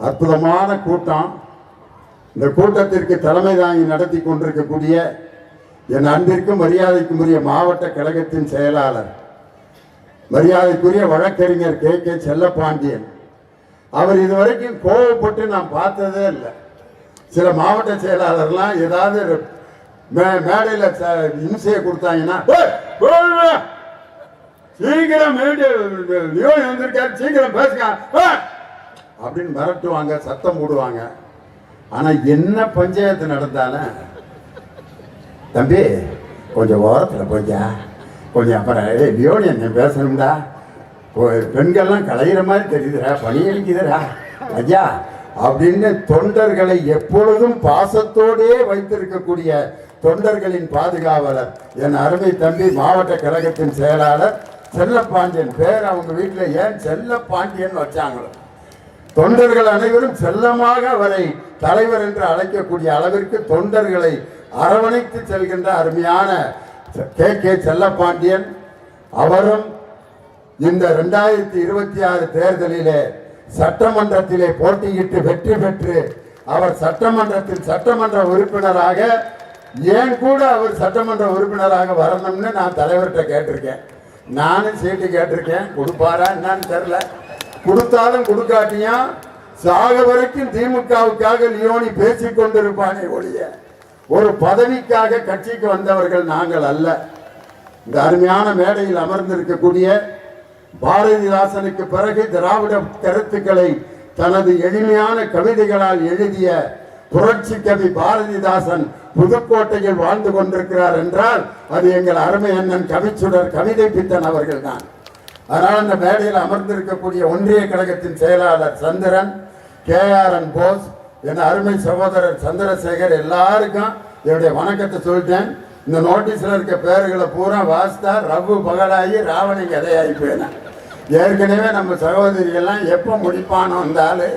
அற்புதமான கூட்டம் இந்த கூட்டத்திற்கு தலைமை தாங்கி நடத்தி கொண்டிருக்கக்கூடிய என் அன்பிற்கும் மரியாதைக்கும் உரிய மாவட்ட கழகத்தின் செயலாளர் மரியாதைக்குரிய வழக்கறிஞர் கே கே செல்லப்பாண்டியன் அவர் இதுவரைக்கும் கோவப்பட்டு நான் பார்த்ததே இல்லை சில மாவட்ட செயலாளர்லாம் ஏதாவது மே- மேடையில் ச- இம்சையை கொடுத்தாங்கன்னா சீக்கிரம் லியோன் சீக்கிரம் பேசுங்க அப்படின்னு மிரட்டுவாங்க சத்தம் போடுவாங்க. ஆனால் என்ன பஞ்சாயத்து நடந்தாலும் தம்பி கொஞ்சம் ஓரத்தில் போய்யா கொஞ்சம் அப்புறம் ஏய் லியோனி என்ன பேசணும்டா? பெண்கள்லாம் கலையிற மாதிரி தெரியுதுடா பணி அளிக்குதுடா ஐயா அப்படின்னு தொண்டர்களை எப்பொழுதும் பாசத்தோடே வைத்திருக்கக்கூடிய தொண்டர்களின் பாதுகாவலர் என் அருமை தம்பி மாவட்ட கழகத்தின் செயலாளர் செல்லப்பாண்டியன். பேர் அவங்க வீட்டில் ஏன் செல்லப்பாண்டியன் வச்சாங்களோ? தொண்டர்கள் அனைவரும் செல்லமாக அவரை தலைவர் என்று அழைக்கக்கூடிய அளவிற்கு தொண்டர்களை அரவணைத்து செல்கின்ற அருமையான கே. கே. செல்லப்பாண்டியன் அவரும் இந்த ரெண்டாயிரத்தி இருபத்தி ஆறு தேர்தலிலே சட்டமன்றத்திலே போட்டியிட்டு வெற்றி பெற்று அவர் சட்டமன்றத்தில் சட்டமன்ற உறுப்பினராக ஏன் கூட அவர் சட்டமன்ற உறுப்பினராக வரணும்னு நான் தலைவர்கிட்ட கேட்டிருக்கேன். நானும் சீட்டு கேட்டிருக்கேன். கொடுப்பாரா என்னன்னு தெரில கொடுத்தாலும் கொடுக்காட்டியும் சாக வரைக்கும் திமுகவுக்காக லியோனி பேசிக் கொண்டிருப்பானே ஒழிய ஒரு பதவிக்காக கட்சிக்கு வந்தவர்கள் நாங்கள் அல்ல. இந்த அருமையான மேடையில் அமர்ந்திருக்கக்கூடிய பாரதிதாசனுக்கு பிறகு திராவிட கருத்துக்களை தனது எளிமையான கவிதைகளால் எழுதிய புரட்சி கவி பாரதிதாசன் புதுக்கோட்டையில் வாழ்ந்து கொண்டிருக்கிறார் என்றால் அது எங்கள் அருமை அண்ணன் கவிச்சுடர் கவிதை பித்தன் அவர்கள் தான் அதனால் அந்த மேடையில் அமர்ந்திருக்கக்கூடிய ஒன்றிய கழகத்தின் செயலாளர் Chandran K R N Bose என் அருமை சகோதரர் சந்திரசேகர் எல்லாருக்கும் என்னுடைய வணக்கத்தை சொல்லிட்டேன். இந்த நோட்டீஸில் இருக்க பேர்களை பூரா வாஸ்தா ரவு பகலாகி ராவணி கதையாகி போயினேன் ஏற்கனவே நம்ம சகோதரிகள்லாம் எப்போ முடிப்பானோ இந்த ஆளு.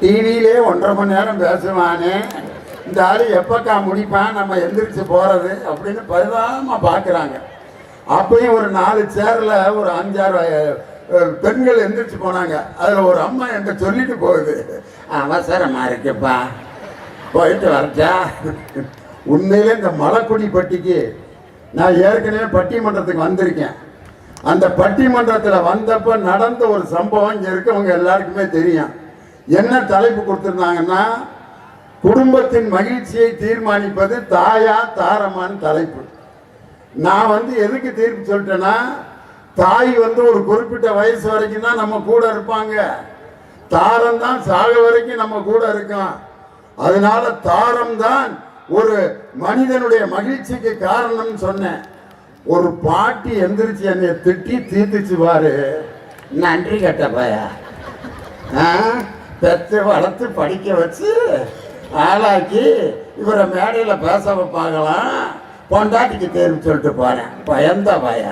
டிவியிலே ஒன்றரை மணி நேரம் பேசுவானே. இந்த ஆள் எப்போக்கா முடிப்பான்? நம்ம எந்திரிச்சு போகிறது அப்படின்னு பரிதாபமாக பார்க்குறாங்க. அப்பயும் ஒரு நாலு சேர்ல ஒரு அஞ்சாறு பெண்கள் எந்திரிச்சு போனாங்க. அதுல ஒரு அம்மா என்கிட்ட சொல்லிட்டு போகுது. அவசரமா இருக்குப்பா. போயிட்டு வரச்சா உண்மையிலே இந்த மலைக்குடி பட்டிக்கு நான் ஏற்கனவே பட்டிமன்றத்துக்கு வந்திருக்கேன். அந்த பட்டிமன்றத்தில் வந்தப்ப நடந்த ஒரு சம்பவம் இங்கே இருக்கவங்க எல்லாருக்குமே தெரியும். என்ன தலைப்பு கொடுத்துருந்தாங்கன்னா குடும்பத்தின் மகிழ்ச்சியை தீர்மானிப்பது தாயா தாரமான தலைப்பு. நான் வந்து எதுக்கு தீர்ப்பு சொல்லிட்டேன்னா தாய் வந்து ஒரு குறிப்பிட்ட வயசு வரைக்கும் தான் நம்ம கூட இருப்பாங்க. தாரம் தான் சாக வரைக்கும் நம்ம கூட இருக்கோம் அதனால தாரம் தான் ஒரு மனிதனுடைய மகிழ்ச்சிக்கு காரணம்னு சொன்னேன். ஒரு பாட்டி எந்திரிச்சு என்னை திட்டி தீர்த்துச்சு பாரு. நன்றி கெட்ட பையா ஆ? வளர்த்து படிக்க வச்சு ஆளாக்கி இவரை மேடையில் பேச வைப்பாங்களாம். பொண்டாட்டிக்கு தேர்வு சொல்லிட்டு போறேன். பயந்த பய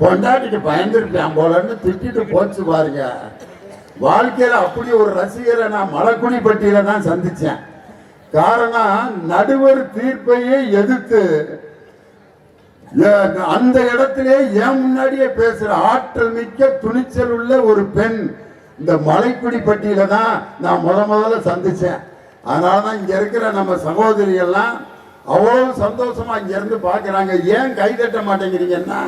பொண்டாட்டிக்கு பயந்துருப்பேன் போலன்னு திட்டிட்டு போச்சு பாருங்க. வாழ்க்கையில அப்படி ஒரு ரசிகரை நான் மலக்குடிப்பட்டியில தான் சந்திச்சேன். காரணம் நடுவர் தீர்ப்பையே எதிர்த்து அந்த இடத்திலே என் முன்னாடியே பேசுற ஆற்றல் மிக்க துணிச்சல் உள்ள ஒரு பெண் இந்த மலைக்குடிப்பட்டியில தான் நான் முத முதல்ல சந்திச்சேன். அதனால தான் இங்க இருக்கிற நம்ம சகோதரி எல்லாம் அவ்வளவு சந்தோஷமா இங்க இருந்து பாக்குறாங்க ஏன் கை தட்ட மாட்டேங்கிறீங்கன்னா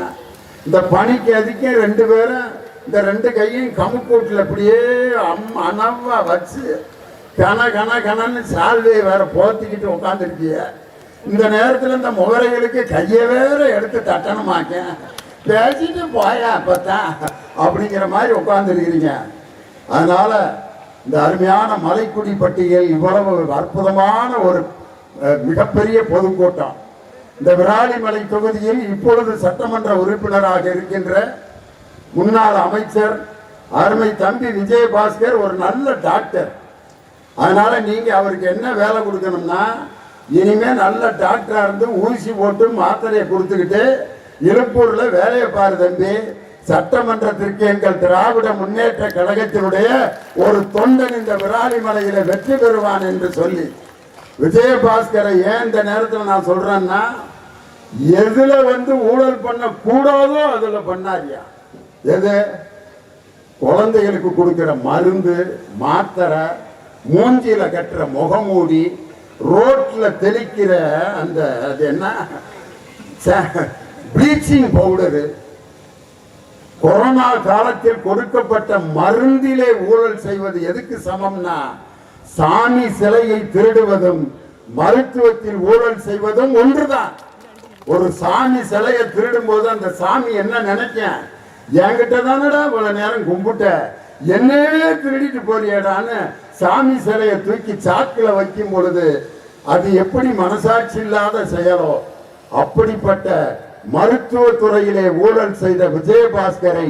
இந்த பணிக்கு அதுக்கே ரெண்டு பேரும் இந்த ரெண்டு கையும் கமுக்கூட்டில் அப்படியே அம் அனவா வச்சு கன கன கனன்னு சால்வையை வேற போத்திக்கிட்டு உட்காந்துருக்கிய இந்த நேரத்தில் இந்த முகரைகளுக்கு கையை வேற எடுத்து தட்டணுமாக்க. பேசிட்டு போயா அப்பத்தான் அப்படிங்கிற மாதிரி உட்காந்துருக்கிறீங்க அதனால இந்த அருமையான மலைக்குடி பட்டியல் இவ்வளவு அற்புதமான ஒரு மிகப்பெரிய பொதுக்கூட்டம் இந்த விராலிமலை தொகுதியில் இப்பொழுது சட்டமன்ற உறுப்பினராக இருக்கின்ற முன்னாள் அமைச்சர் அருமை தம்பி விஜயபாஸ்கர் ஒரு நல்ல டாக்டர். அதனால நீங்க அவருக்கு என்ன வேலை கொடுக்கணும்னா இனிமே நல்ல டாக்டரா இருந்து ஊசி போட்டு மாத்திரையை கொடுத்துக்கிட்டு இழுப்பூர்ல வேலையை பாரு தம்பி. சட்டமன்றத்திற்கு எங்கள் திராவிட முன்னேற்ற கழகத்தினுடைய ஒரு தொண்டன் இந்த விராலிமலையில வெற்றி பெறுவான் என்று சொல்லி. விஜயபாஸ்கரை ஏன் இந்த நேரத்தில் நான் சொல்றேன்னா எதுல வந்து ஊழல் பண்ண கூடாதோ அதுல பண்ணாரியா? எது? குழந்தைகளுக்கு கொடுக்கிற மருந்து மாத்திரை மூஞ்சியில கட்டுற முகமூடி ரோட்ல தெளிக்கிற அந்த அது என்ன? ப்ளீச்சிங் பவுடரு கொரோனா காலத்தில் கொடுக்கப்பட்ட மருந்திலே ஊழல் செய்வது எதுக்கு சமம்னா சாமி சிலையை திருடுவதும் மருத்துவத்தில் ஊழல் செய்வதும் ஒன்றுதான். ஒரு சாமி சிலையை திருடும் போது அந்த சாமி என்ன நினைக்கேன்? என்கிட்ட தானடா இவ்வளவு நேரம் கும்பிட்ட? என்னவே திருடிட்டு போறியடான்னு சாமி சிலையை தூக்கி சாக்கில் வைக்கும் பொழுது அது எப்படி மனசாட்சி இல்லாத செயலோ? அப்படிப்பட்ட மருத்துவ துறையிலே ஊழல் செய்த விஜயபாஸ்கரை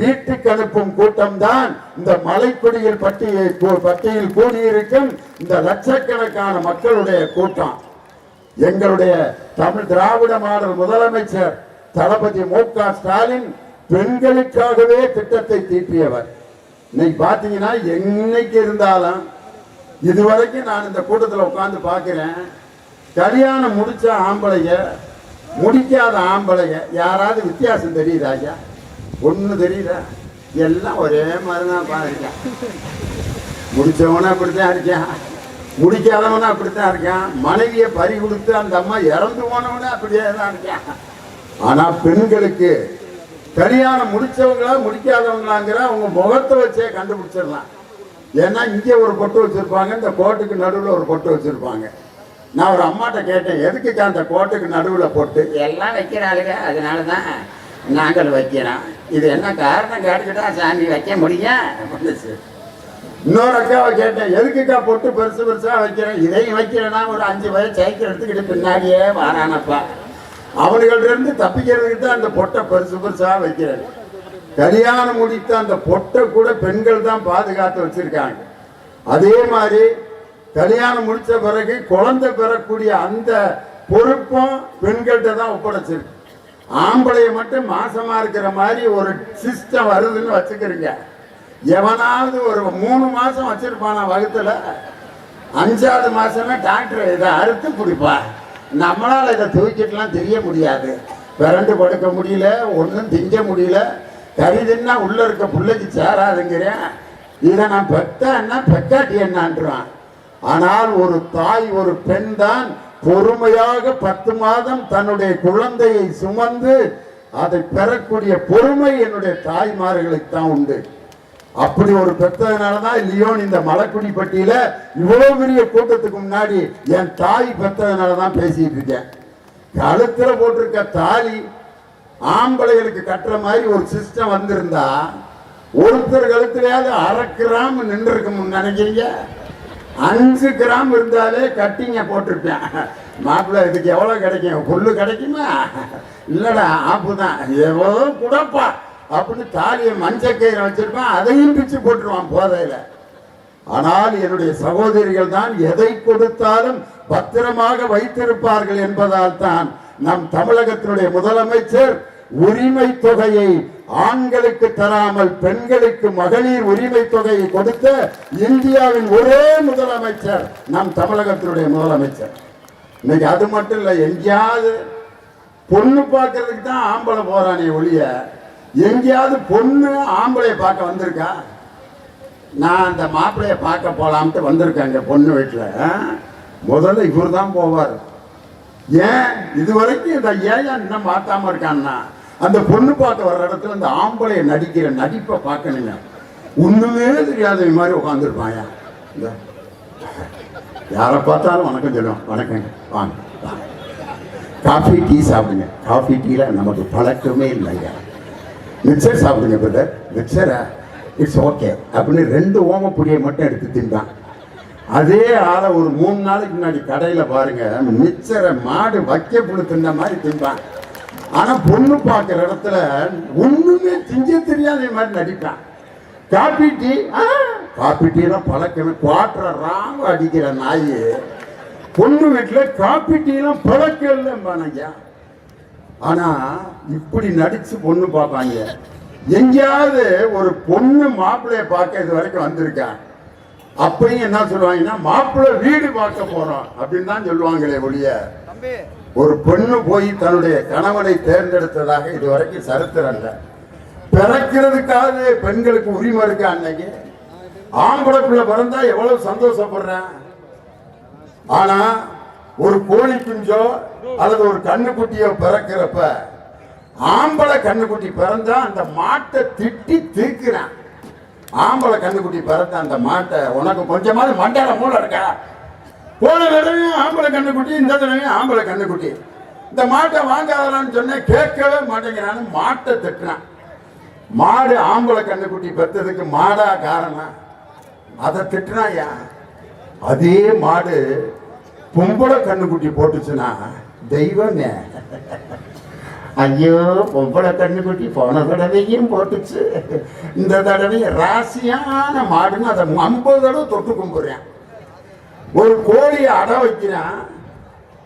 வீட்டுக்கு அனுப்பும் கூட்டம் தான் இந்த மலைக்குடியில் பட்டியை பட்டியில் கூடியிருக்கும் இந்த லட்சக்கணக்கான மக்களுடைய கூட்டம். எங்களுடைய தமிழ் திராவிட மாடல் முதலமைச்சர் தளபதி மு க ஸ்டாலின் பெண்களுக்காகவே திட்டத்தை தீட்டியவர். இன்னைக்கு பார்த்தீங்கன்னா என்னைக்கு இருந்தாலும் இதுவரைக்கும் நான் இந்த கூட்டத்தில் உட்காந்து பார்க்கிறேன். கல்யாணம் முடிச்ச ஆம்பளைய முடிக்காத ஆம்பளைய யாராவது வித்தியாசம் தெரியுதா ஐயா? ஒன்றும் தெரியல. எல்லாம் ஒரே மாதிரி தான் பாருங்க முடிச்சவனும் அப்படித்தான் இருக்கான். முடிக்காதவனும் அப்படித்தான் இருக்கான். மனைவியை பறி கொடுத்து அந்த அம்மா இறந்து போனவனும் அப்படியே தான் இருக்கான். ஆனால் பெண்களுக்கு கல்யாணம் முடித்தவங்களா முடிக்காதவங்களாங்கிற அவங்க முகத்தை வச்சே கண்டுபிடிச்சிடலாம். ஏன்னா இங்கே ஒரு பொட்டு வச்சுருப்பாங்க இந்த கோட்டுக்கு நடுவில் ஒரு பொட்டு வச்சுருப்பாங்க. நான் ஒரு அம்மாட்ட கேட்டேன் எதுக்குக்கா அந்த கோட்டுக்கு நடுவில் பொட்டு? எல்லாம் வைக்கிறாளுங்க அதனால தான் நாங்கள் வைக்கிறோம். இது என்ன காரணம் கேட்டுக்கிட்டா சாமி வைக்க முடியும்? இன்னொரு அக்காவை கேட்டேன் எதுக்குக்கா பொட்டு பெருசு பெருசாக வைக்கிறேன்? இதையும் வைக்கிறேன்னா ஒரு அஞ்சு வயசு சைக்கிள் எடுத்துக்கிட்டு பின்னாடியே வாரானப்பா அவனுகளிருந்து இருந்து தப்பிக்கிறதுக்கு தான் அந்த பொட்டை பெருசு பெருசாக வைக்கிறேன் கல்யாணம் முடித்த அந்த பொட்டை கூட பெண்கள் தான் பாதுகாத்து வச்சிருக்காங்க. அதே மாதிரி கல்யாணம் முடித்த பிறகு குழந்தை பெறக்கூடிய அந்த பொறுப்பும் பெண்கள்கிட்ட தான் ஒப்படைச்சிருக்கு. ஆம்பளைய மட்டும் மாசமா இருக்கிற மாதிரி ஒரு சிஸ்டம் வருதுன்னு வச்சுக்கிறீங்க. எவனாவது ஒரு மூணு மாசம் வச்சிருப்பானா வகுத்துல? அஞ்சாவது மாசமே டாக்டர் இதை அறுத்து பிடிப்பா நம்மளால் இதை தூக்கிட்டுலாம் தெரிய முடியாது. விரண்டு படுக்க முடியல ஒன்றும் திங்க முடியல. கறி தின்னா உள்ள இருக்க பிள்ளைக்கு சேராதுங்கிறேன். இதை நான் பெத்தேன்னா பெக்காட்டி என்னான்றான். ஆனால் ஒரு தாய் ஒரு பெண் தான் பொறுமையாக பத்து மாதம் தன்னுடைய குழந்தையை சுமந்து அதை பெறக்கூடிய பொறுமை என்னுடைய தாய்மார்களுக்கு தான் உண்டு. அப்படி ஒரு பெத்ததுனால தான் லியோன் இந்த மலைக்குடி பட்டியல இவ்வளவு பெரிய கூட்டத்துக்கு முன்னாடி என் தாய் பெத்ததுனால தான் பேசிட்டு இருக்கேன். கழுத்துல போட்டிருக்க தாலி ஆம்பளைகளுக்கு கட்டுற மாதிரி ஒரு சிஸ்டம் வந்திருந்தா ஒருத்தர் கழுத்துலயாவது அரை கிராம் நின்று இருக்கும் நினைக்கிறீங்க? அஞ்சு கிராம் இருந்தாலே கட்டிங்க போட்டிருப்பேன். மாப்பிள்ளை இதுக்கு எவ்வளோ கிடைக்கும்? புல்லு கிடைக்குமா? இல்லைடா ஆப்பு தான் எவ்வளோ கூடப்பா. அப்படின்னு தாலியை மஞ்சள் கயிறை வச்சிருப்பான் அதையும் பிச்சு போட்டுருவான் போதையில். ஆனால் என்னுடைய சகோதரிகள் தான் எதை கொடுத்தாலும் பத்திரமாக வைத்திருப்பார்கள் என்பதால் தான் நம் தமிழகத்தினுடைய முதலமைச்சர் உரிமை தொகையை ஆண்களுக்கு தராமல் பெண்களுக்கு மகளிர் உரிமை தொகையை கொடுத்த இந்தியாவின் ஒரே முதலமைச்சர் நம் தமிழகத்தினுடைய முதலமைச்சர். இன்னைக்கு அது மட்டும் இல்லை எங்கேயாவது பொண்ணு பார்க்கறதுக்கு தான் ஆம்பளை போறானே ஒழிய எங்கேயாவது பொண்ணு ஆம்பளைய பார்க்க வந்திருக்கா? நான் அந்த மாப்பிள்ளைய பார்க்க போலாம்ட்டு வந்திருக்காங்க பொண்ணு வீட்டில். முதல்ல இவர் தான் போவார். ஏன்? இது வரைக்கும் இந்த ஏன் இன்னும் மாத்தாம இருக்கான்னா? அந்த பொண்ணு பார்த்த வர்ற இடத்துல அந்த ஆம்பளைய நடிக்கிற நடிப்பை பார்க்கணுங்க. ஒண்ணுமே தெரியாத மாதிரி உட்காந்துருப்பாயா இந்த யாரை பார்த்தாலும் வணக்கம் சொல்லுவோம். வணக்கங்க. வாங்க வாங்க. காஃபி டீ சாப்பிடுங்க. காஃபி டீல நமக்கு பழக்கமே இல்லையா மிக்சர் சாப்பிடுங்க பிரதர் மிக்சரா? இட்ஸ் ஓகே அப்படின்னு ரெண்டு ஓமப்பொடியை மட்டும் எடுத்து தின்றான் அதே ஆளை ஒரு மூணு நாளைக்கு முன்னாடி கடையில் பாருங்க மிக்சரை மாடு வைக்க புழு தின்ன மாதிரி தின்பான் ஆனா பொண்ணு பார்க்குற இடத்துல ஒண்ணுமே திங்க தெரியாத மாதிரி நடிப்பான் காப்பி டீ ஆ, காப்பி டீலாம் பழக்கமே. குவாட்டர் ராம அடிக்கிற நாய். பொண்ணு வீட்டில் காப்பி டீலாம் பழக்கம் இல்லைம்பானய்யா ஆனா இப்படி நடிச்சு பொண்ணு பார்ப்பாங்க. எங்கேயாவது ஒரு பொண்ணு மாப்பிள்ளைய பார்க்க இது வரைக்கும் வந்திருக்கேன் அப்பயும் என்ன சொல்லுவாங்கன்னா மாப்பிள்ளை வீடு பார்க்க போறோம் அப்படின்னு தான் சொல்லுவாங்களே ஒழிய. ஒரு பெண்ணு போய் தன்னுடைய கணவனை தேர்ந்தெடுத்ததாக இது வரைக்கும் சரித்திரம் இல்லை பிறக்கிறதுக்காவது பெண்களுக்கு உரிமை இருக்கா அன்னைக்கு? ஆம்பளை பிள்ளை பிறந்தா எவ்வளவு சந்தோஷப்படுறேன்? ஆனா ஒரு கோழி குஞ்சோ அல்லது ஒரு கண்ணுக்குட்டியோ பிறக்கிறப்ப ஆம்பளை கண்ணுக்குட்டி பிறந்தா அந்த மாட்டை திட்டி தீர்க்கிறான். ஆம்பளை கண்ணுக்குட்டி பிறந்த அந்த மாட்டை உனக்கு கொஞ்சமாவது மண்டையில மூளை இருக்கா? போன தடவையும் ஆம்பளை கண்ணுக்குட்டி இந்த தடவையும் ஆம்பளை கண்ணுக்குட்டி. இந்த மாட்டை வாங்காதான்னு சொன்னேன் கேட்கவே மாட்டேங்கிறான்னு மாட்டை திட்டுறான். மாடு ஆம்பளை கண்ணுக்குட்டி பெற்றதுக்கு மாடா காரணம். அதை திட்டுனாயா அதே மாடு பொம்பளை கண்ணுக்குட்டி போட்டுச்சுன்னா தெய்வமே ஐயோ பொம்பளை கண்ணுக்குட்டி போன தடவையும் போட்டுச்சு. இந்த தடவை ராசியான மாடுன்னு அதை ஐம்பது தடவை தொட்டு கும்பிட்றேன். ஒரு கோழியை அடை வைக்கிறான்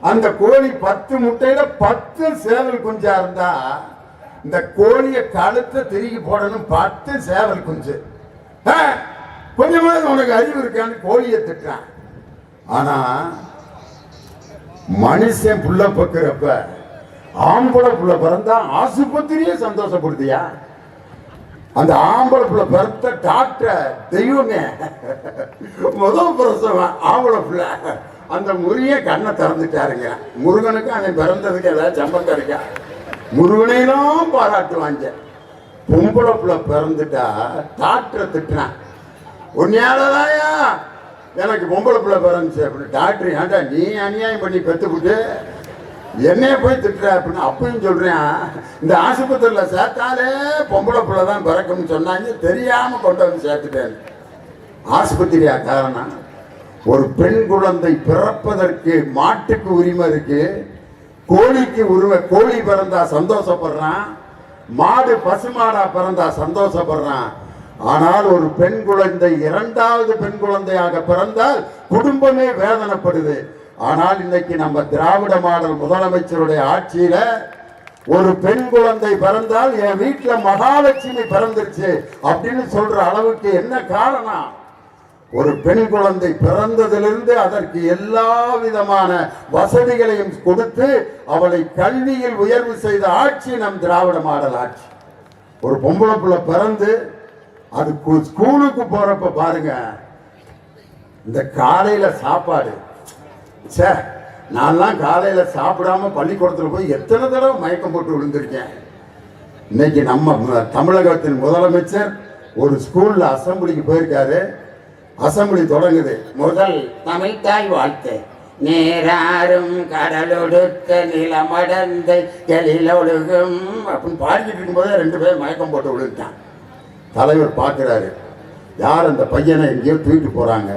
அந்த கோழி பத்து முட்டையில பத்து சேவல் குஞ்சா இருந்தா இந்த கோழியை கழுத்தை திருகி போடணும் பத்து சேவல் குஞ்சு. ஆ, கொஞ்சமாவது உனக்கு அறிவு இருக்கான்னு கோழியை திட்டுறான். ஆனா மனுஷன் புள்ள பக்குறப்ப ஆம்பளை புள்ள பிறந்தா ஆசுபத்திரியே சந்தோஷப்படுத்தியா? அந்த ஆம்பளை பிள்ளை பிறத்த டாக்டர் தெய்வமே. முதல் பிரசவம் ஆம்பளை பிள்ளை. அந்த முறிய கண்ணை திறந்துட்டாருங்க. முருகனுக்கு அவன் பிறந்ததுக்கு ஏதாவது சம்பந்தம் இருக்கா? முருகனையெல்லாம் பாராட்டுவாங்க. பொம்பளை புள்ள பிறந்துட்டா டாக்டரை திட்டினான் உன்னையாலதாயா எனக்கு பொம்பளை பிள்ளை பிறந்துச்சு அப்படின்னு. டாக்டர் ஏன்டா நீ அநியாயம் பண்ணி பெற்றுக்கிட்டு என்னைய போய் திட்டுற அப்படின்னு அப்பயும் சொல்கிறேன் இந்த ஆஸ்பத்திரியில் சேர்த்தாலே பொம்பளை பிள்ளை தான் பிறக்கும்னு சொன்னாங்க. தெரியாமல் கொண்டு வந்து சேர்த்துட்டேன். ஆஸ்பத்திரியா காரணம்? ஒரு பெண் குழந்தை பிறப்பதற்கு மாட்டுக்கு உரிமை இருக்கு. கோழிக்கு உரிமை கோழி பிறந்தா சந்தோஷப்படுறான். மாடு பசுமாடா பிறந்தா சந்தோஷப்படுறான். ஆனால் ஒரு பெண் குழந்தை இரண்டாவது பெண் குழந்தையாக பிறந்தால் குடும்பமே வேதனைப்படுது. ஆனால் இன்னைக்கு நம்ம திராவிட மாடல் முதலமைச்சருடைய ஆட்சியில ஒரு பெண் குழந்தை பிறந்தால் என் வீட்டில் மகாலட்சுமி பிறந்துருச்சு அப்படின்னு சொல்ற அளவுக்கு என்ன காரணம்? ஒரு பெண் குழந்தை பிறந்ததிலிருந்து அதற்கு எல்லா விதமான வசதிகளையும் கொடுத்து அவளை கல்வியில் உயர்வு செய்த ஆட்சி நம் திராவிட மாடல் ஆட்சி. ஒரு பொம்பளை பிள்ளை பிறந்து அது ஸ்கூலுக்கு போறப்ப பாருங்க இந்த காலையில சாப்பாடு சே நான்லாம் காலையில் சாப்பிடாம பள்ளிக்கூடத்தில் போய் எத்தனை தடவை மயக்கம் போட்டு விழுந்திருக்கேன். இன்னைக்கு நம்ம தமிழகத்தின் முதலமைச்சர் ஒரு ஸ்கூலில் அசம்பிளிக்கு போயிருக்காரு. அசம்பிளி தொடங்குது. முதல் தமிழ்தாய் வாழ்த்து. நேராரும் கடலொடுத்த நிலமடந்த எழிலொழுகும் அப்படின்னு பாடிக்கிட்டு இருக்கும்போதே ரெண்டு பேரும் மயக்கம் போட்டு விழுந்துட்டான் தலைவர் பார்க்குறாரு. யார் அந்த பையனை எங்கேயோ தூக்கிட்டு போகிறாங்க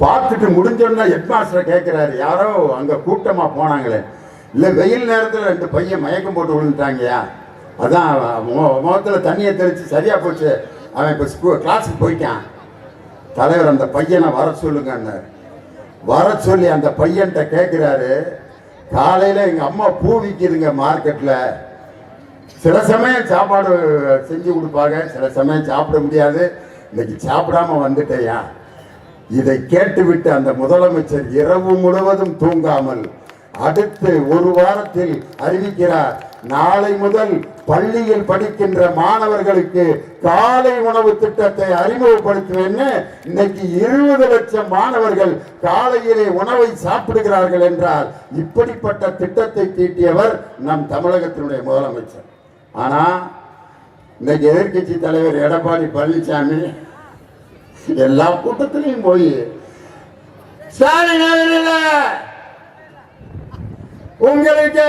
பார்த்துட்டு முடிஞ்சோன்னா ஹெட்மாஸ்டரை கேட்குறாரு யாரோ அங்கே கூட்டமாக போனாங்களே. இல்லை வெயில் நேரத்தில் ரெண்டு பையன் மயக்கம் போட்டு விழுந்துட்டாங்கயா? அதான் மு- தண்ணியை தெளித்து சரியாக போச்சு. அவன் இப்போ ஸ்கூ கிளாஸுக்கு போயிட்டான். தலைவர் அந்த பையனை வர சொல்லுங்கன்னார். வர சொல்லி அந்த பையன்கிட்ட கேட்குறாரு காலையில் எங்கள் அம்மா பூ விற்கிதுங்க மார்க்கெட்டில் சில சமயம் சாப்பாடு செஞ்சு கொடுப்பாங்க. சில சமயம் சாப்பிட முடியாது. இன்னைக்கு சாப்பிடாம வந்துட்டேயா? இதை கேட்டுவிட்டு அந்த முதலமைச்சர் இரவு முழுவதும் தூங்காமல் அடுத்து ஒரு வாரத்தில் அறிவிக்கிறார் நாளை முதல் பள்ளியில் படிக்கின்ற மாணவர்களுக்கு காலை உணவு திட்டத்தை அறிமுகப்படுத்துவேன்னு இன்னைக்கு இருபது லட்சம் மாணவர்கள் காலையிலே உணவை சாப்பிடுகிறார்கள் என்றால் இப்படிப்பட்ட திட்டத்தை தீட்டியவர் நம் தமிழகத்தினுடைய முதலமைச்சர். ஆனா இன்னைக்கு எதிர்க்கட்சி தலைவர் எடப்பாடி பழனிசாமி எல்லா கூட்டத்திலையும் போய் ஸ்டாலின் உங்களுக்கு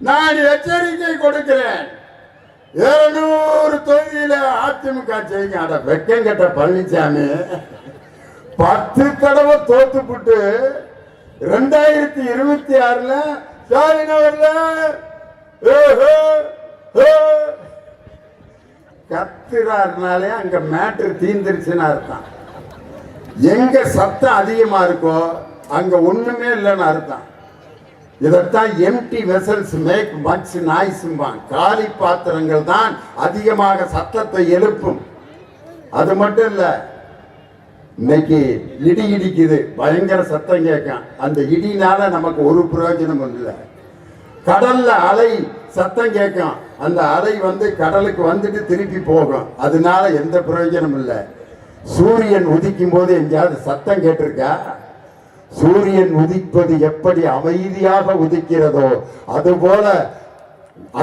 நான் எச்சரிக்கை கொடுக்கிறேன். இருநூறு தொகுதியில அதிமுக செய்யுங்க அட வெக்கம் கட்ட பழனிசாமி பத்து தடவை தோத்துப்புட்டு ரெண்டாயிரத்தி இருபத்தி ஆறுல ஸ்டாலின் அவர்களே கத்துறாருனாலே அங்க மேட்ரு தீந்துருச்சுன்னு அர்த்தம் எங்க சத்தம் அதிகமா இருக்கோ அங்க ஒண்ணுமே இல்லைன்னு அர்த்தம் இதைத்தான் எம்டி வெசல்ஸ் மேக் மச் நாய்ஸும்பான் காலி பாத்திரங்கள் தான் அதிகமாக சத்தத்தை எழுப்பும். அது மட்டும் இல்லை இன்னைக்கு இடி இடிக்குது பயங்கர சத்தம் கேட்கும் அந்த இடினால நமக்கு ஒரு பிரயோஜனம் இல்லை. கடல்ல அலை சத்தம் கேட்கும் அந்த அலை வந்து கடலுக்கு வந்துட்டு திருப்பி போகும். அதனால எந்த பிரயோஜனம் இல்லை. சூரியன் உதிக்கும் போது எங்கேயாவது சத்தம் கேட்டிருக்கா? சூரியன் உதிப்பது எப்படி அமைதியாக உதிக்கிறதோ அதுபோல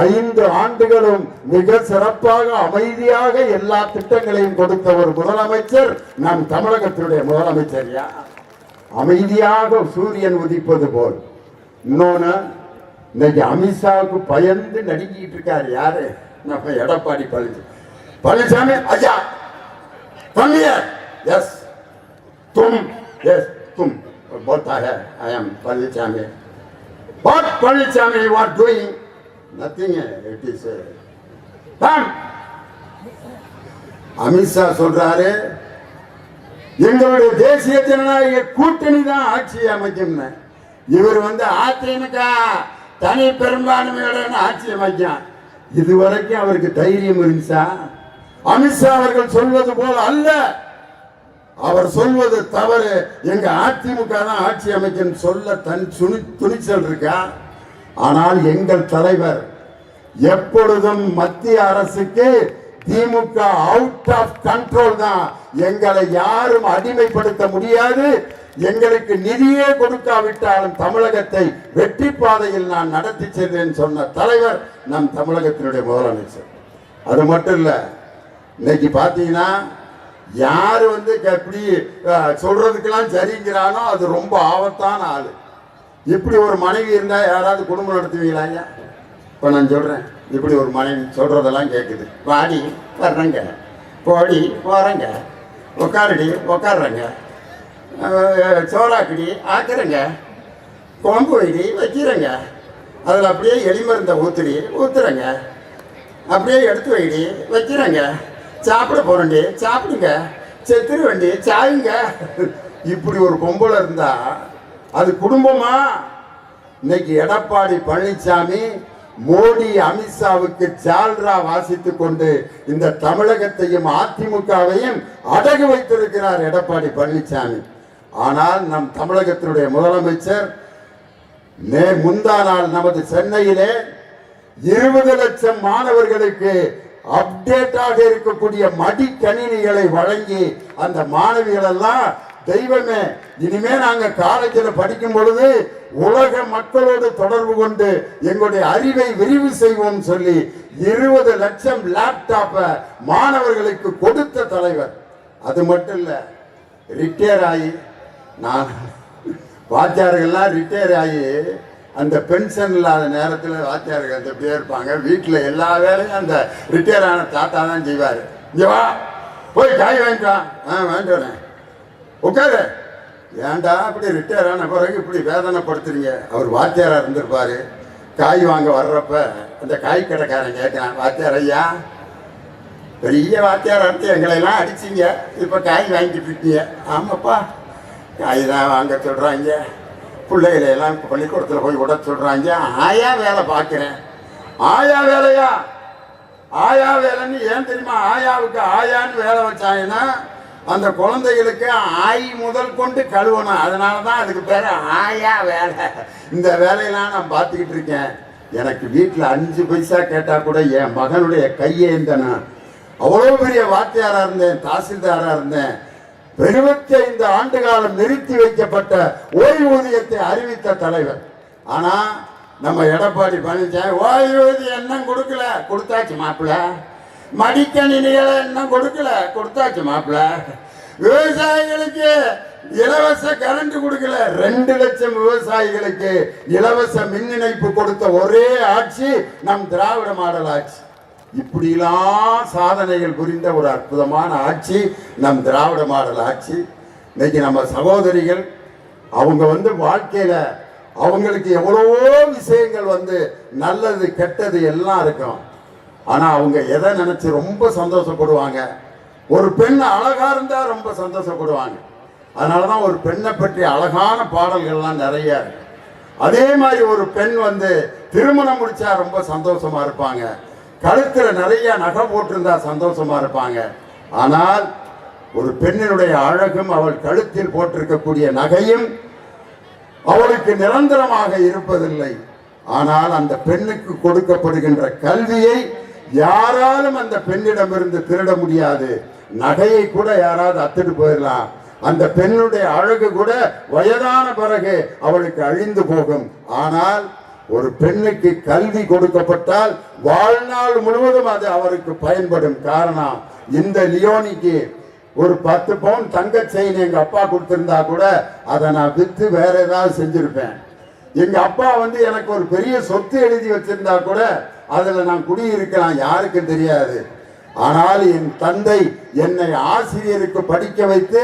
ஐந்து ஆண்டுகளும் மிக சிறப்பாக அமைதியாக எல்லா திட்டங்களையும் கொடுத்த ஒரு முதலமைச்சர் நம் தமிழகத்தினுடைய முதலமைச்சர் அமைதியாக சூரியன் உதிப்பது போல். இன்னொன்னு இன்னைக்கு அமித்ஷாவுக்கு பயந்து நடுங்கிட்டு இருக்காரு யாரு? நம்ம எடப்பாடி பழனிசாமி பழனிசாமி ஐயா! கம்மியர் எஸ் தும். எஸ் தும். போத்தாக I am Palaniswami. What Palaniswami you are doing nothing it is come Amit Shah சொல்றாரு எங்களுடைய தேசிய ஜனநாயக கூட்டணி தான் ஆட்சி அமைக்கும்னு. இவர் வந்து அதிமுக தனி பெரும்பான்மையுடன் ஆட்சி அமைக்கும் இதுவரைக்கும் அவருக்கு தைரியம் இருந்துச்சா? அமித்ஷா அவர்கள் சொல்வது போல அல்ல. அவர் சொல்வது தவறு. எங்க அதிமுக தான் ஆட்சி அமைக்கும் சொல்ல தன் துணி துணிச்சல் இருக்கா? ஆனால் எங்கள் தலைவர் எப்பொழுதும் மத்திய அரசுக்கு திமுக அவுட் ஆஃப் கண்ட்ரோல் தான். எங்களை யாரும் அடிமைப்படுத்த முடியாது. எங்களுக்கு நிதியே கொடுக்காவிட்டாலும் தமிழகத்தை வெற்றி பாதையில் நான் நடத்தி செல்வேன் சொன்ன தலைவர் நம் தமிழகத்தினுடைய முதலமைச்சர். அது மட்டும் இல்லை இன்னைக்கு பார்த்தீங்கன்னா யார் வந்து எப்படி சொல்றதுக்கெல்லாம் சரிங்கிறானோ அது ரொம்ப ஆபத்தான ஆள். இப்படி ஒரு மனைவி இருந்தால் யாராவது குடும்பம் நடத்துவீங்களா ஐயா? இப்போ நான் சொல்கிறேன் இப்படி ஒரு மனைவி சொல்கிறதெல்லாம் கேட்குது வாடி வர்றேங்க. போடி போகிறேங்க உட்காருடி உட்காடுறேங்க சோறாக்குடி ஆக்குறேங்க குழம்பு வைடி வைக்கிறேங்க. அதில் அப்படியே எலிமருந்தை ஊத்துடி ஊத்துறேங்க. அப்படியே எடுத்து வைடி வைக்கிறேங்க. சாப்பிட போறேன்டி சாப்பிடுங்க. செத்துரு வண்டி சாயுங்க. இப்படி ஒரு பொம்பளை இருந்தா அது குடும்பமா? இன்னைக்கு எடப்பாடி பழனிசாமி மோடி அமித்ஷாவுக்கு ஜால்ரா வாசித்துக் கொண்டு இந்த தமிழகத்தையும் அதிமுகவையும் அடகு வைத்திருக்கிறார் எடப்பாடி பழனிசாமி. ஆனால் நம் தமிழகத்தினுடைய முதலமைச்சர் மே முந்தா நாள் நமது சென்னையிலே இருபது லட்சம் மாணவர்களுக்கு அப்டேட்டாக இருக்கக்கூடிய மடிக்கணினிகளை வழங்கி அந்த மாணவிகள் எல்லாம் தெய்வமே இனிமே நாங்க காலேஜில் படிக்கும் பொழுது உலக மக்களோடு தொடர்பு கொண்டு எங்களுடைய அறிவை விரிவு செய்வோம் சொல்லி இருபது லட்சம் லேப்டாப்பை மாணவர்களுக்கு கொடுத்த தலைவர். அது மட்டும் இல்லை ரிட்டையர் ஆகி நான் வாத்தியார்கள்லாம் ரிட்டையர் ஆகி அந்த பென்ஷன் இல்லாத நேரத்தில் வாத்தியார்கள் அந்த அப்படியே இருப்பாங்க. வீட்டில் எல்லா வேலையும் அந்த ரிட்டையர் ஆன தாத்தா தான் செய்வார். இங்கே வா. போய் காய் வாங்கிட்டான் ஆ வேண்டானே உட்காரு. ஏன்டா அப்படி ரிட்டையர் ஆன பிறகு இப்படி வேதனைப்படுத்துறீங்க? அவர் வாத்தியாராக இருந்திருப்பாரு. காய் வாங்க வர்றப்ப அந்த காய் கடைக்காரன் கேட்குறான் வாத்தியார் ஐயா பெரிய வாத்தியார் அடுத்து எங்களையெல்லாம் அடிச்சிங்க. இப்போ காய் வாங்கிட்டு இருக்கீங்க. ஆமாப்பா. காய் தான் வாங்க சொல்கிறாங்க பிள்ளைகளை எல்லாம் பள்ளிக்கூடத்தில் போய் விட சொல்கிறாங்க ஆயா வேலை பார்க்குறேன். ஆயா வேலையா? ஆயா வேலைன்னு ஏன் தெரியுமா? ஆயாவுக்கு ஆயான்னு வேலை வச்சாங்கன்னா அந்த குழந்தைகளுக்கு ஆய் முதல் கொண்டு கழுவணும். அதனால தான் அதுக்கு பேர் ஆயா வேலை. இந்த வேலையெல்லாம் நான் பார்த்துக்கிட்டு இருக்கேன். எனக்கு வீட்டில் அஞ்சு பைசா கேட்டால் கூட என் மகனுடைய கையேந்தனா அவ்வளோ பெரிய வாத்தியாராக இருந்தேன் தாசில்தாராக இருந்தேன். இருபத்தி ஐந்து ஆண்டு காலம் நிறுத்தி வைக்கப்பட்ட ஓய்வூதியத்தை அறிவித்த தலைவர். ஆனா நம்ம எடப்பாடி பழனிசாமி ஓய்வூதியம் என்ன கொடுக்கல. கொடுத்தாச்சு மாப்பிள்ள மடிக்கணினிகளை என்ன கொடுக்கல. கொடுத்தாச்சு மாப்பிள்ள விவசாயிகளுக்கு இலவச கரண்ட் கொடுக்கல. ரெண்டு லட்சம் விவசாயிகளுக்கு இலவச மின் இணைப்பு கொடுத்த ஒரே ஆட்சி நம் திராவிட மாடல் ஆட்சி. இப்படிலாம் சாதனைகள் புரிந்த ஒரு அற்புதமான ஆட்சி நம் திராவிட மாடல் ஆட்சி. இன்னைக்கு நம்ம சகோதரிகள் அவங்க வந்து வாழ்க்கையில அவங்களுக்கு எவ்வளவோ விஷயங்கள் வந்து நல்லது கெட்டது எல்லாம் இருக்கும். ஆனா அவங்க எதை நினைச்சு ரொம்ப சந்தோஷப்படுவாங்க? ஒரு பெண் அழகா இருந்தா ரொம்ப சந்தோஷப்படுவாங்க. அதனாலதான் ஒரு பெண்ணை பற்றி அழகான பாடல்கள்லாம் நிறைய இருக்கு. அதே மாதிரி ஒரு பெண் வந்து திருமணம் முடிச்சா ரொம்ப சந்தோஷமா இருப்பாங்க. கழுத்தில் நிறைய நகை போட்டிருந்தா சந்தோஷமா இருப்பாங்க. ஆனால் ஒரு பெண்ணினுடைய அழகும் அவள் கழுத்தில் போட்டிருக்கக்கூடிய நகையும் அவளுக்கு நிரந்தரமாக இருப்பதில்லை. ஆனால் அந்த பெண்ணுக்கு கொடுக்கப்படுகின்ற கல்வியை யாராலும் அந்த பெண்ணிடமிருந்து திருட முடியாது. நகையை கூட யாராவது அத்துட்டு போயிடலாம் அந்த பெண்ணுடைய அழகு கூட வயதான பிறகு அவளுக்கு அழிந்து போகும். ஆனால் ஒரு பெண்ணுக்கு கல்வி கொடுக்கப்பட்டால் வாழ்நாள் முழுவதும் அது அவருக்கு பயன்படும் காரணம். இந்த லியோனிக்கு ஒரு பத்து பவுன் தங்க செயின் எங்க அப்பா கொடுத்திருந்தா கூட அதை நான் வித்து வேற ஏதாவது செஞ்சிருப்பேன். எங்க அப்பா வந்து எனக்கு ஒரு பெரிய சொத்து எழுதி வச்சிருந்தா கூட அதுல நான் குடியிருக்கலாம் யாருக்கும் தெரியாது. ஆனால் என் தந்தை என்னை ஆசிரியருக்கு படிக்க வைத்து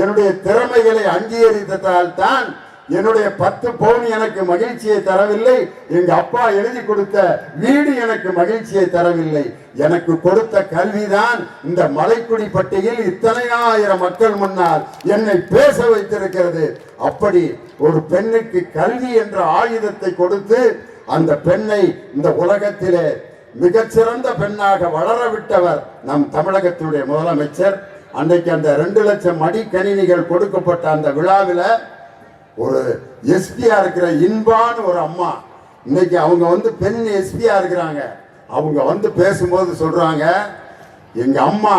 என்னுடைய திறமைகளை அங்கீகரித்ததால் தான் என்னுடைய பத்து பவுன் எனக்கு மகிழ்ச்சியை தரவில்லை. எங்க அப்பா எழுதி கொடுத்த வீடு எனக்கு மகிழ்ச்சியை தரவில்லை. எனக்கு கொடுத்த கல்விதான் இந்த மலைக்குடி பட்டியில் இத்தனை ஆயிரம் மக்கள் முன்னால் என்னை பேச வைத்திருக்கிறது. அப்படி ஒரு பெண்ணுக்கு கல்வி என்ற ஆயுதத்தை கொடுத்து அந்த பெண்ணை இந்த உலகத்திலே மிகச்சிறந்த பெண்ணாக வளர விட்டவர் நம் தமிழகத்தினுடைய முதலமைச்சர். அன்றைக்கு அந்த ரெண்டு லட்சம் மடிக்கணினிகள் கொடுக்கப்பட்ட அந்த விழாவில் ஒரு எஸ்பியா இருக்கிற இன்பான்னு ஒரு அம்மா. இன்னைக்கு அவங்க வந்து பெண் எஸ்பியா இருக்கிறாங்க. அவங்க வந்து பேசும்போது சொல்றாங்க எங்க அம்மா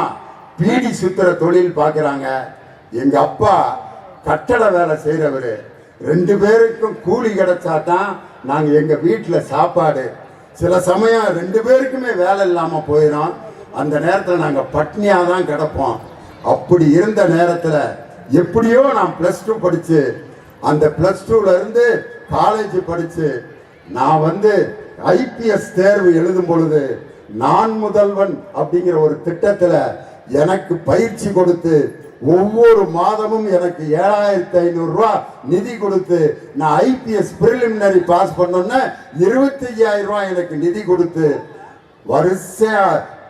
பீடி சுத்துற தொழில் பார்க்குறாங்க எங்க அப்பா கட்டட வேலை செய்கிறவர் ரெண்டு பேருக்கும் கூலி கிடைச்சா தான் நாங்கள் எங்கள் வீட்டில் சாப்பாடு. சில சமயம் ரெண்டு பேருக்குமே வேலை இல்லாமல் போயிடும். அந்த நேரத்தில் நாங்கள் பட்னியாக தான் கிடப்போம். அப்படி இருந்த நேரத்தில் எப்படியோ நான் ப்ளஸ் டூ படித்து அந்த பிளஸ் டூல இருந்து காலேஜ் படிச்சு நான் வந்து ஐபிஎஸ் தேர்வு எழுதும் பொழுது நான் முதல்வன் அப்படிங்கிற ஒரு திட்டத்தில் எனக்கு பயிற்சி கொடுத்து ஒவ்வொரு மாதமும் எனக்கு ஏழாயிரத்தி ஐநூறுரூவா நிதி கொடுத்து நான் ஐபிஎஸ் பிரிலிமினரி பாஸ் பண்ணோன்னே இருபத்தி ஐயாயிரம் ரூபாய் எனக்கு நிதி கொடுத்து வரிசையா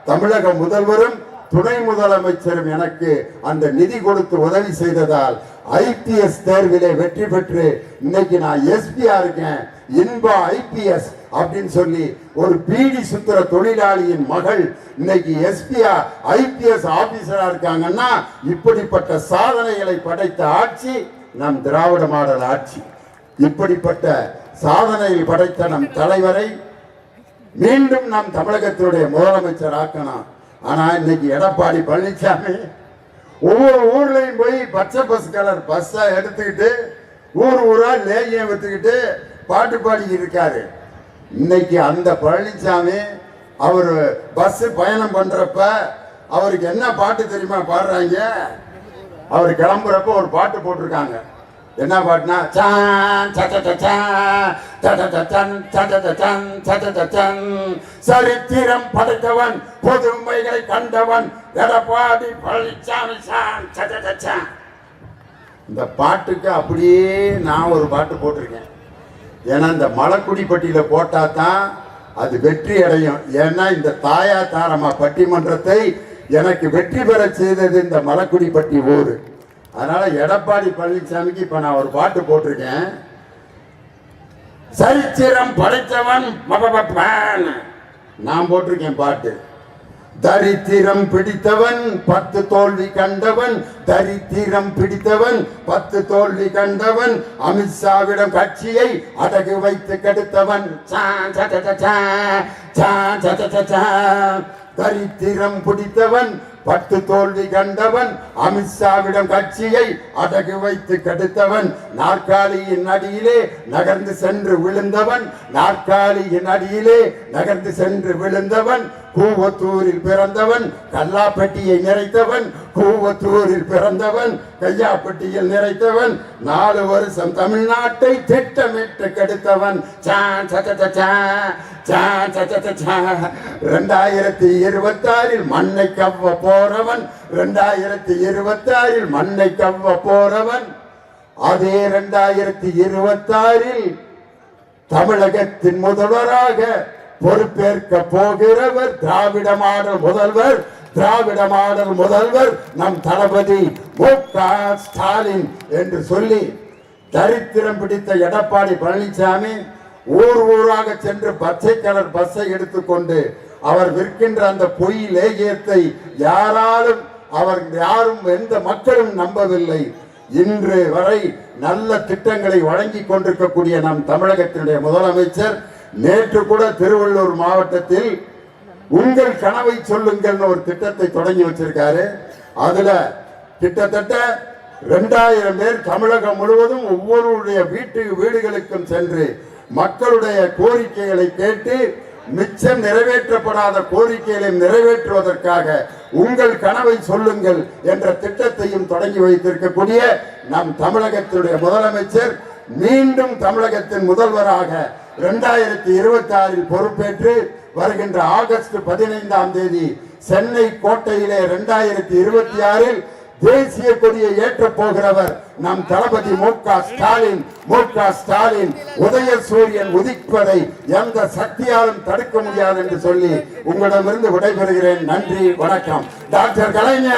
தமிழக முதல்வரும் துணை முதலமைச்சரும் எனக்கு அந்த நிதி கொடுத்து உதவி செய்ததால் ஐபிஎஸ் தேர்விலே வெற்றி பெற்று இன்னைக்கு நான் எஸ்பியா இருக்கேன். இன்பா ஐபிஎஸ் அப்படின்னு சொல்லி ஒரு பீடி சுத்துற தொழிலாளியின் மகள் இன்னைக்கு எஸ்பியா ஐபிஎஸ் ஆபீசரா இருக்காங்கன்னா இப்படிப்பட்ட சாதனைகளை படைத்த ஆட்சி நம் திராவிட மாடல் ஆட்சி. இப்படிப்பட்ட சாதனையை படைத்த நம் தலைவரை மீண்டும் நம் தமிழகத்தினுடைய முதலமைச்சர் ஆக்கணும். ஆனா இன்னைக்கு எடப்பாடி பழனிசாமி ஒவ்வொரு ஊர்லயும் போய் பச்சை பஸ் கலர் பஸ்ஸா எடுத்துக்கிட்டு ஊர் ஊரா லேகியம் வித்துக்கிட்டு பாட்டு பாடி இருக்காரு இன்னைக்கு அந்த பழனிசாமி அவர் பஸ் பயணம் பண்றப்ப அவருக்கு என்ன பாட்டு தெரியுமா பாடுறாங்க? அவர் கிளம்புறப்ப ஒரு பாட்டு போட்டிருக்காங்க. என்ன பாட்டுனா சான் சச்சச்சச்சான், சரித்திரம் படைத்தவன் பொதுமைகளை கண்டவன் எடப்பாடி பழனிசாமி சான் சச்சச்சச்சான். இந்த பாட்டுக்கு அப்படியே நான் ஒரு பாட்டு போட்டிருக்கேன் ஏன்னா இந்த மலக்குடிப்பட்டியில போட்டா தான் அது வெற்றி அடையும் ஏன்னா இந்த தாயா தாரமா பட்டிமன்றத்தை எனக்கு வெற்றி பெற செய்தது இந்த மலக்குடிப்பட்டி ஊர் அதனால எடப்பாடி பழனிசாமிக்கு இப்ப நான் ஒரு பாட்டு போட்டிருக்கேன். சரித்திரம் படைத்தவன் நான் போட்டிருக்கேன் பாட்டு. தரித்திரம் பிடித்தவன் பத்து தோல்வி கண்டவன். தரித்திரம் பிடித்தவன் பத்து தோல்வி கண்டவன். அமித்ஷாவிடம் கட்சியை அடகு வைத்து கெடுத்தவன். சான் தரித்திரம் பிடித்தவன் பத்து தோல்வி கண்டவன் அமித்ஷாவிடம் கட்சியை அடகு வைத்து கெடுத்தவன். நாற்காலியின் அடியிலே நகர்ந்து சென்று விழுந்தவன். நாற்காலியின் அடியிலே நகர்ந்து சென்று விழுந்தவன். கூவத்தூரில் பிறந்தவன். கல்லாப்பட்டியை நிறைத்தவன். கூவத்தூரில் பிறந்தவன். கையாப்பட்டியில் நிறைத்தவன். நாலு வருஷம் தமிழ்நாட்டை திட்டமிட்டு கெடுத்தவன். சான் சச்சச்சா, சான் சச்சச்சா. ரெண்டாயிரத்தி இருபத்தாறில் மண்ணை கவ்வ போ போறவன். ரெண்டாயிரத்தி இருபத்தாறில் மண்ணை கவ்வ போறவன். அதே ரெண்டாயிரத்தி இருபத்தாறில் தமிழகத்தின் முதல்வராக பொறுப்பேற்க போகிறவர் திராவிட மாடல் முதல்வர். திராவிட மாடல் முதல்வர் நம் தளபதி மு க ஸ்டாலின் என்று சொல்லி தரித்திரம் பிடித்த எடப்பாடி பழனிசாமி ஊர் ஊராக சென்று பச்சை கலர் பஸ்ஸை எடுத்துக்கொண்டு அவர் விற்கின்ற அந்த பொய் லேகியத்தை யாராலும் அவர் யாரும் எந்த மக்களும் நம்பவில்லை. இன்று வரை நல்ல திட்டங்களை வழங்கி கொண்டிருக்கக்கூடிய நம் தமிழகத்தினுடைய முதலமைச்சர் நேற்று கூட திருவள்ளூர் மாவட்டத்தில் உங்கள் கனவை சொல்லுங்கள் ஒரு திட்டத்தை தொடங்கி வச்சிருக்காரு. அதுல கிட்டத்தட்ட ரெண்டாயிரம் பேர் தமிழகம் முழுவதும் ஒவ்வொருடைய வீட்டு வீடுகளுக்கும் சென்று மக்களுடைய கோரிக்கைகளை கேட்டு மிச்சம் நிறைவேற்றப்படாத கோரிக்கைகளை நிறைவேற்றுவதற்காக உங்கள் கனவை சொல்லுங்கள் என்ற திட்டத்தையும் தொடங்கி வைத்திருக்கக்கூடிய நம் தமிழகத்தினுடைய முதலமைச்சர் மீண்டும் தமிழகத்தின் முதல்வராக இரண்டாயிரத்தி இருபத்தி ஆறில் பொறுப்பேற்று வருகின்ற ஆகஸ்ட் பதினைந்தாம் தேதி சென்னை கோட்டையிலே இரண்டாயிரத்தி இருபத்தி ஆறில் தேசிய கொடியை ஏற்றப் போகிறவர் நம் தளபதி மு க ஸ்டாலின். மு க ஸ்டாலின் உதய சூரியன் உதிப்பதை எந்த சக்தியாலும் தடுக்க முடியாது என்று சொல்லி உங்களிடமிருந்து விடைபெறுகிறேன். நன்றி வணக்கம். டாக்டர் கலைஞர்.